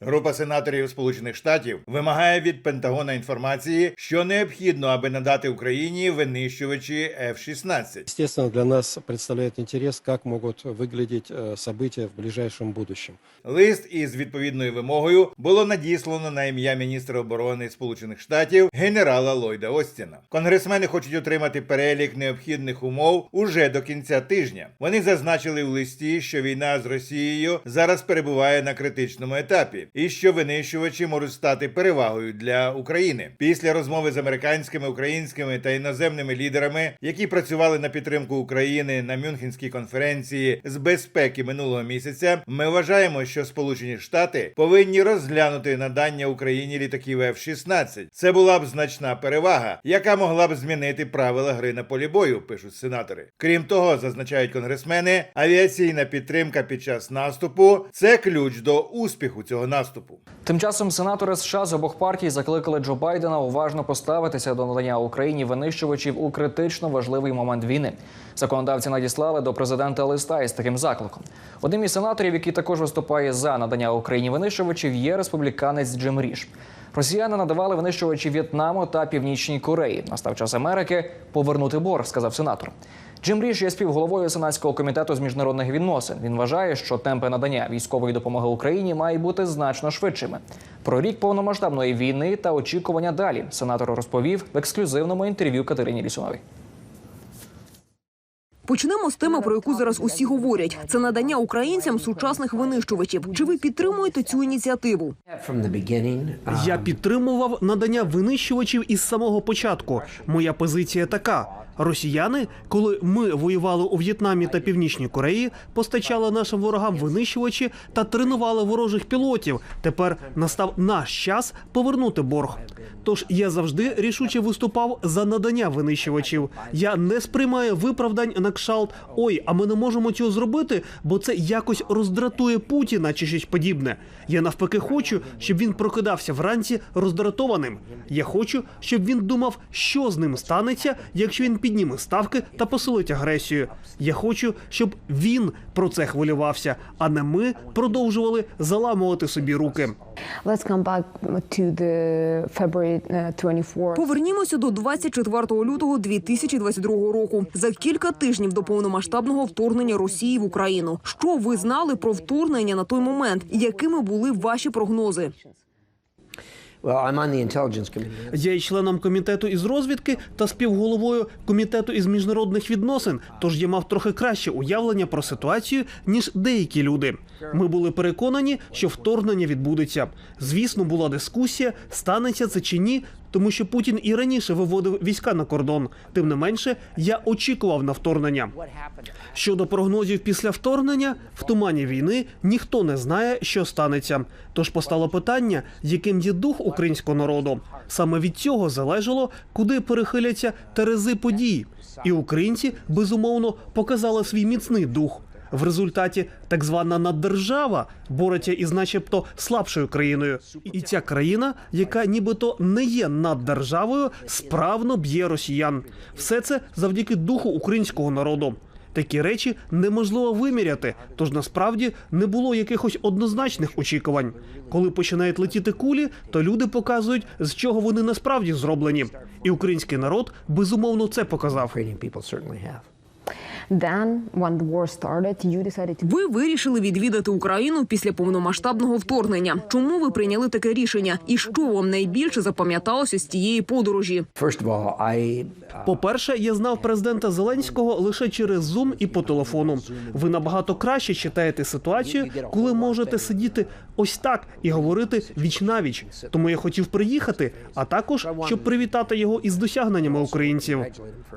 Група сенаторів Сполучених Штатів вимагає від Пентагона інформації, що необхідно, аби надати Україні винищувачі F-16. Естественно, для нас представляет интерес, как могут выглядеть э, события в ближайшем будущем. Лист із відповідною вимогою було надіслано на ім'я міністра оборони Сполучених Штатів генерала Ллойда Остіна. Конгресмени хочуть отримати перелік необхідних умов уже до кінця тижня. Вони зазначили в листі, що війна з Росією зараз перебуває на критичному етапі, і що винищувачі можуть стати перевагою для України. Після розмови з американськими, українськими та іноземними лідерами, які працювали на підтримку України на Мюнхенській конференції з безпеки минулого місяця, ми вважаємо, що Сполучені Штати повинні розглянути надання Україні літаків F-16. Це була б значна перевага, яка могла б змінити правила гри на полі бою, пишуть сенатори. Крім того, зазначають конгресмени, авіаційна підтримка під час наступу це ключ до успіху цього наступу. Тим часом сенатори США з обох партій закликали Джо Байдена уважно поставитися до надання Україні винищувачів у критично важливий момент війни. Законодавці надіслали до президента листа із таким закликом. Одним із сенаторів, який також виступає за надання Україні винищувачів, є республіканець Джим Ріш. Росіяни надавали винищувачі В'єтнаму та Північній Кореї. Настав час Америки повернути борг, сказав сенатор. Джим Ріш є співголовою сенатського комітету з міжнародних відносин. Він вважає, що темпи надання військової допомоги Україні мають бути значно швидшими. Про рік повномасштабної війни та очікування далі сенатор розповів в ексклюзивному інтерв'ю Катерині Лісуновій. Почнемо з теми, про яку зараз усі говорять: це надання українцям сучасних винищувачів. Чи ви підтримуєте цю ініціативу? Я підтримував надання винищувачів із самого початку. Моя позиція така: росіяни, коли ми воювали у В'єтнамі та Північній Кореї, постачали нашим ворогам винищувачі та тренували ворожих пілотів. Тепер настав наш час повернути борг. Тож я завжди рішуче виступав за надання винищувачів. Я не сприймаю виправдань на кшалт. Ой, а ми не можемо цього зробити, бо це якось роздратує Путіна чи щось подібне. Я навпаки хочу, щоб він прокидався вранці роздратованим. Я хочу, щоб він думав, що з ним станеться, якщо він підніме ставки та посилить агресію. Я хочу, щоб він про це хвилювався, а не ми продовжували заламувати собі руки. Uh, 24th. Повернімося до 24 лютого 2022 року. За кілька тижнів до повномасштабного вторгнення Росії в Україну. Що ви знали про вторгнення на той момент? Якими були ваші прогнози? well, I'm on the intelligence committee. Я є членом комітету із розвідки та співголовою комітету із міжнародних відносин. Тож я мав трохи краще уявлення про ситуацію ніж деякі люди. Ми були переконані, що вторгнення відбудеться. Звісно, була дискусія, станеться це чи ні. Тому що Путін і раніше виводив війська на кордон. Тим не менше, я очікував на вторгнення. Щодо прогнозів після вторгнення, в тумані війни ніхто не знає, що станеться. Тож постало питання, яким є дух українського народу. Саме від цього залежало, куди перехиляться терези подій. І українці безумовно показали свій міцний дух. В результаті так звана наддержава бореться із, начебто, слабшою країною, і ця країна, яка нібито не є наддержавою, справно б'є росіян. Все це завдяки духу українського народу. Такі речі неможливо виміряти, тож насправді не було якихось однозначних очікувань. Коли починають летіти кулі, то люди показують, з чого вони насправді зроблені. І український народ безумовно це показав. Then, when the war started, you decided to Ви вирішили відвідати Україну після повномасштабного вторгнення. Чому ви прийняли таке рішення? І що вам найбільше запам'яталося з тієї подорожі? First of all, I uh, По-перше, я знав президента Зеленського лише через Zoom і по телефону. Ви набагато краще читаєте ситуацію, коли можете сидіти ось так і говорити віч навіч. Тому я хотів приїхати, а також щоб привітати його із досягненнями українців.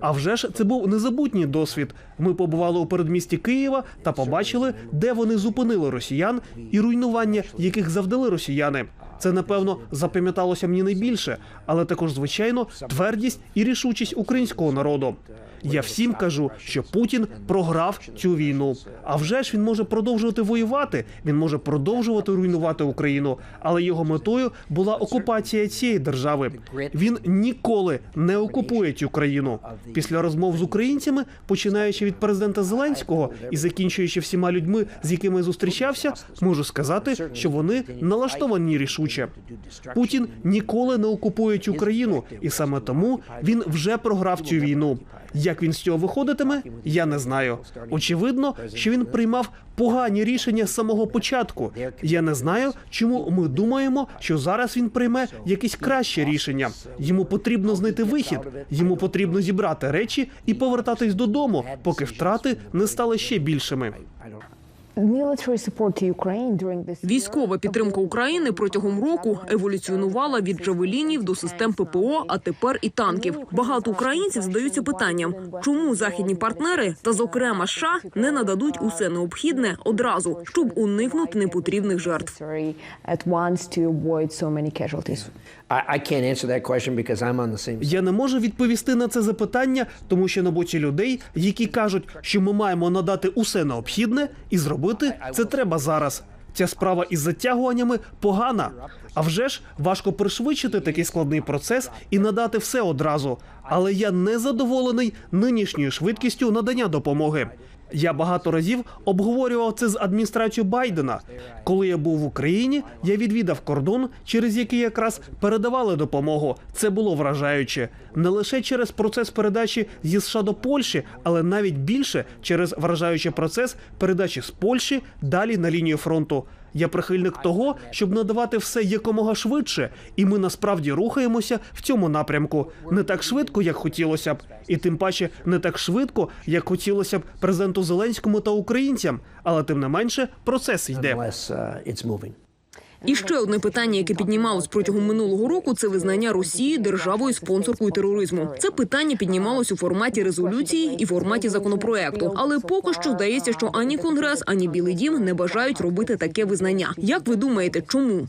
А вже ж це був незабутній досвід. Ми побували у передмісті Києва та побачили, де вони зупинили росіян і руйнування, яких завдали росіяни. Це напевно запам'яталося мені найбільше, але також звичайно твердість і рішучість українського народу. Я всім кажу, що Путін програв цю війну. А вже ж він може продовжувати воювати. Він може продовжувати руйнувати Україну, але його метою була окупація цієї держави. Він ніколи не окупує цю країну. Після розмов з українцями, починаючи від президента Зеленського і закінчуючи всіма людьми, з якими зустрічався, можу сказати, що вони налаштовані рішуче. Путін ніколи не окупує цю країну, і саме тому він вже програв цю війну. Як він з цього виходитиме, я не знаю. Очевидно, що він приймав погані рішення з самого початку. Я не знаю, чому ми думаємо, що зараз він прийме якесь краще рішення. Йому потрібно знайти вихід. Йому потрібно зібрати речі і повертатись додому, поки втрати не стали ще більшими. Військова підтримка України протягом року еволюціонувала від джавелінів до систем ППО, а тепер і танків. Багато українців задаються питанням, чому західні партнери та, зокрема, США, не нададуть усе необхідне одразу, щоб уникнути непотрібних жертв. I, I can't answer that question because I'm on the same Я не можу відповісти на це запитання, тому що на боці людей, які кажуть, що ми маємо надати усе необхідне і зробити це треба зараз. Ця справа із затягуваннями погана. А вже ж важко пришвидшити такий складний процес і надати все одразу. Але я не задоволений нинішньою швидкістю надання допомоги. Я багато разів обговорював це з адміністрацією Байдена. Коли я був в Україні, я відвідав кордон, через який якраз передавали допомогу. Це було вражаюче не лише через процес передачі зі США до Польщі, але навіть більше через вражаючий процес передачі з Польщі далі на лінію фронту. Я прихильник того, щоб надавати все якомога швидше, і ми насправді рухаємося в цьому напрямку не так швидко, як хотілося б, і тим паче не так швидко, як хотілося б президенту Зеленському та українцям. Але тим не менше процес йде. І ще одне питання, яке піднімалось протягом минулого року, це визнання Росії державою спонсоркою тероризму. Це питання піднімалось у форматі резолюції і форматі законопроекту. Але поки що здається, що ані конгрес, ані Білий Дім не бажають робити таке визнання. Як ви думаєте, чому?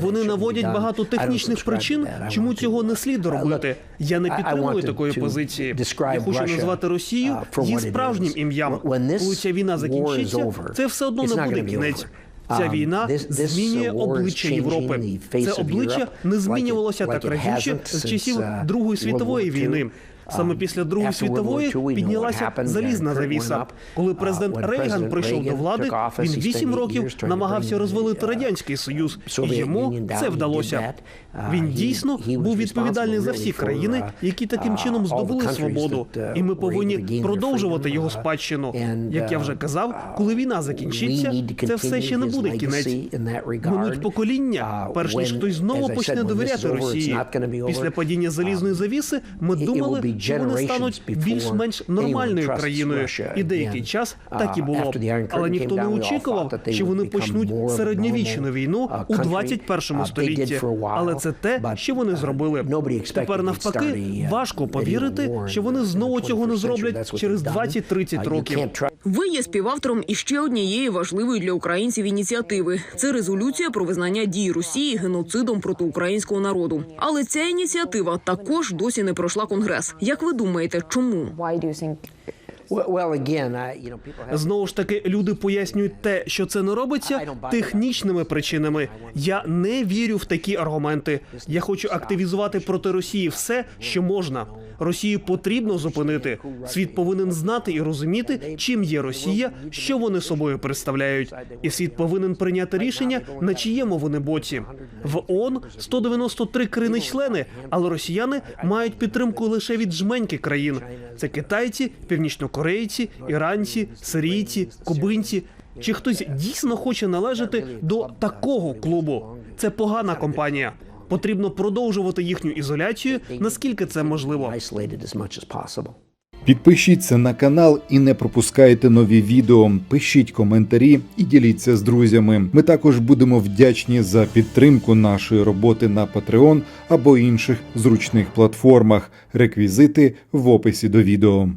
Вони наводять багато технічних причин, чому цього не слід Uh, робити. Я не підтримую такої позиції. Я хочу назвати Росію uh, її справжнім ім'ям. Коли ця війна закінчиться, це все одно не буде кінець. Ця війна змінює обличчя Європи. Це обличчя не змінювалося так раніше з часів uh, Другої світової війни. Саме Um, після Другої світової піднялася залізна завіса. Коли президент Uh, Рейган прийшов до влади, він вісім років намагався розвалити uh, радянський союз, і йому це вдалося. Uh, Він дійсно був відповідальний за всі країни, які таким чином здобули свободу. І ми повинні продовжувати його спадщину. Як я вже казав, коли війна закінчиться, це все ще не буде кінець. Минуть покоління, перш ніж хтось знову почне довіряти Росії. Після падіння залізної завіси ми думали, вони стануть більш-менш нормальною країною. І деякий час Uh, так і було. Але ніхто не очікував, що вони почнуть середньовічну війну uh, у country. 21 Uh, столітті. Але це те, що вони зробили. Тепер навпаки важко повірити, що вони знову цього не зроблять через they've done. 20-30 Uh, років. Ви є співавтором іще однієї важливої для українців ініціативи. Це резолюція про визнання дій Росії геноцидом проти українського народу. Але ця ініціатива також досі не пройшла конгрес. Як ви думаєте, чому? Знову ж таки, люди пояснюють те, що це не робиться технічними причинами. Я не вірю в такі аргументи. Я хочу активізувати проти Росії все, що можна. Росію потрібно зупинити. Світ повинен знати і розуміти, чим є Росія, що вони собою представляють. І світ повинен прийняти рішення, на чиєму вони боці. В ООН 193 країни-члени, але росіяни мають підтримку лише від жменьки країн. Це китайці, північнокорейці, іранці, сирійці, кубинці. Чи хтось дійсно хоче належати до такого клубу? Це погана компанія. Потрібно продовжувати їхню ізоляцію, наскільки це можливо. Підпишіться на канал і не пропускайте нові відео. Пишіть коментарі і діліться з друзями. Ми також будемо вдячні за підтримку нашої роботи на Patreon або інших зручних платформах. Реквізити в описі до відео.